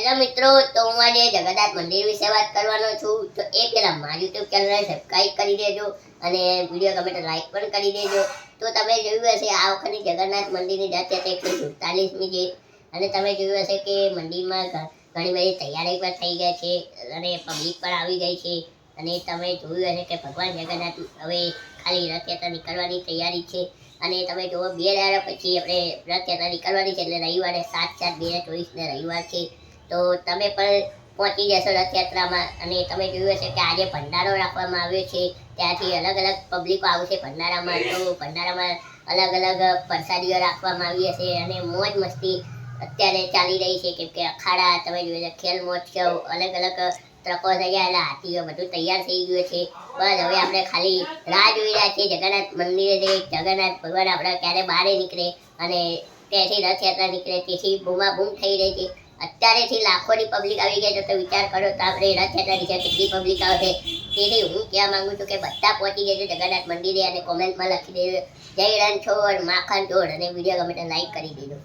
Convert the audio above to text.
Hello મિત્રો, તો હું આજે જગન્નાથ મંદિર વિશે વાત કરવાનો છું. તો એ પહેલાં મારી યુટ્યુબ ચેનલને સબસ્ક્રાઈબ કરી દેજો અને વીડિયો ગમે તો લાઈક પણ કરી દેજો. તો તમે જોયું હશે, આ વખતે જગન્નાથ મંદિરની જાતે એકસો સુડતાલીસમી છે. અને તમે જોયું હશે કે મંદિરમાં ઘણી બધી તૈયારી પણ થઈ ગઈ છે અને પબ્લિક પણ આવી ગઈ છે. અને તમે જોયું હશે કે ભગવાન જગન્નાથ હવે ખાલી રથયાત્રા નીકળવાની તૈયારી છે. અને તમે જુઓ, બે દાડા પછી આપણે રથયાત્રા નીકળવાની છે એટલે રવિવારે સાત ચાર, બે હજાર ચોવીસને રવિવાર છે. તો તમે પણ પહોંચી જશો રથયાત્રામાં અને તમે જોયું હશે કે આજે ભંડારો રાખવામાં આવ્યો છે. ત્યાંથી અલગ અલગ પબ્લિકો આવશે ભંડારામાં. તો ભંડારામાં અલગ અલગ પ્રસાદીઓ રાખવામાં આવી હશે અને મોજ મસ્તી અત્યારે ચાલી રહી છે. કેમ કે અખાડા, તમે જોયું ખેલ મહોત્સવ, અલગ અલગ ટ્રકો એટલે હાથીઓ બધું તૈયાર થઈ ગયું છે. બસ હવે આપણે ખાલી રાહ જોઈ રહ્યા છીએ. જગન્નાથ મંદિરે જગન્નાથ ભગવાન આપણા ક્યારે બહાર નીકળે અને ત્યાંથી રથયાત્રા નીકળે. તેથી બૂમા બૂમ થઈ રહી છે. અત્યારેથી લાખોની પબ્લિક આવી ગઈ છે, તો વિચાર કરો, તો આપણે રથયાત્રા વિશે કેટલી પબ્લિક આવશે? તેથી હું કહેવા માંગુ છું કે બધા પહોંચી જજો, જગન્નાથ મંદિરે અને કોમેન્ટમાં લખી દેજો. જય રણછોડ માખણ છોડ અને વીડિયો ગમે તો લાઈક કરી દેજો.